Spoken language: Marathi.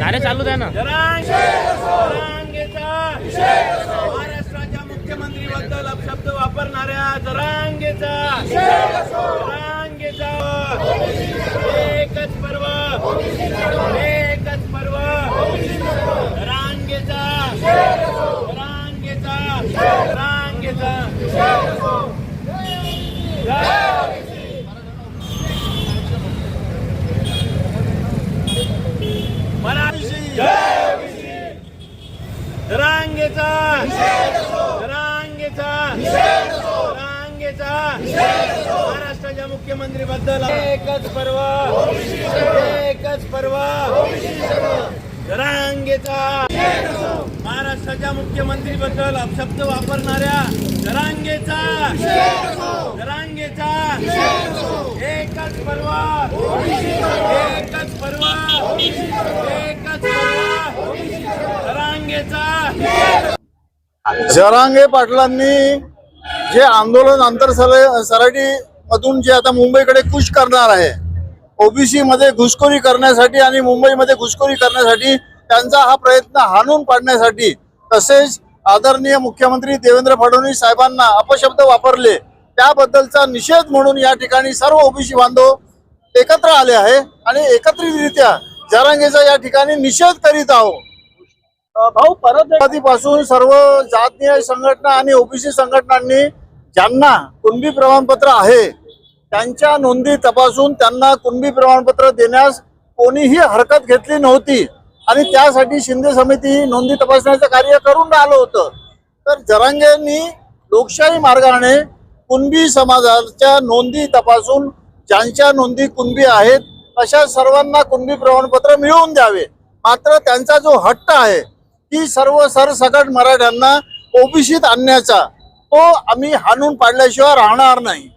नारे चालू द्या ना. महाराष्ट्राच्या मुख्यमंत्री बद्दल अपशब्द वापरणाऱ्या जरांगेचा. एकच पर्व. एकच पर्व. रांगेचा रांगेचा रंगेचा रंगेचा रंगेचा महाराष्ट्राच्या मुख्यमंत्री बद्दल एकच पर्व. एकच पर्व. जरांगेचा महाराष्ट्राच्या मुख्यमंत्री बद्दल अपशब्द वापरणाऱ्या जरांगेचा जरांगेचा एकच पर्व. जरांगे पाटलांनी जे आंदोलन आंतर सराटी मधून जे आता मुंबईकडे कुश करणार आहे ओबीसी मध्ये घुसखोरी करण्यासाठी आणि मुंबईमध्ये घुसखोरी करण्यासाठी त्यांचा हा प्रयत्न हाणून पाडण्यासाठी तसेच आदरणीय मुख्यमंत्री देवेंद्र फडणवीस साहेबांना अपशब्द वापरले त्याबद्दलचा निषेध म्हणून या ठिकाणी सर्व ओबीसी बांधव एकत्र आले आहे आणि एकत्रितरित्या जरांगेचा या ठिकाणी निषेध करीत आहोत. भाऊ परत पासून सर्व जातीय संघटना आणि ओबीसी संघटनांनी ज्यांना कुणबी प्रमाणपत्र आहे त्यांच्या नोंदी तपासून त्यांना कुणबी प्रमाणपत्र देण्यास कोणीही हरकत घेतली नव्हती. आणि त्यासाठी शिंदे समिती ही नोंदी तपासण्याचं कार्य करून राहिलं होतं. तर जरांगेंनी लोकशाही मार्गाने कुणबी समाजाच्या नोंदी तपासून ज्यांच्या नोंदी कुणबी आहेत अशा सर्वांना कुणबी प्रमाणपत्र मिळवून द्यावे. मात्र त्यांचा जो हट्ट आहे ही सर्व सरसकट मराठ्यांना ओबीसीत आणण्याचा तो आम्ही हाणून पाडल्याशिवाय राहणार नाही.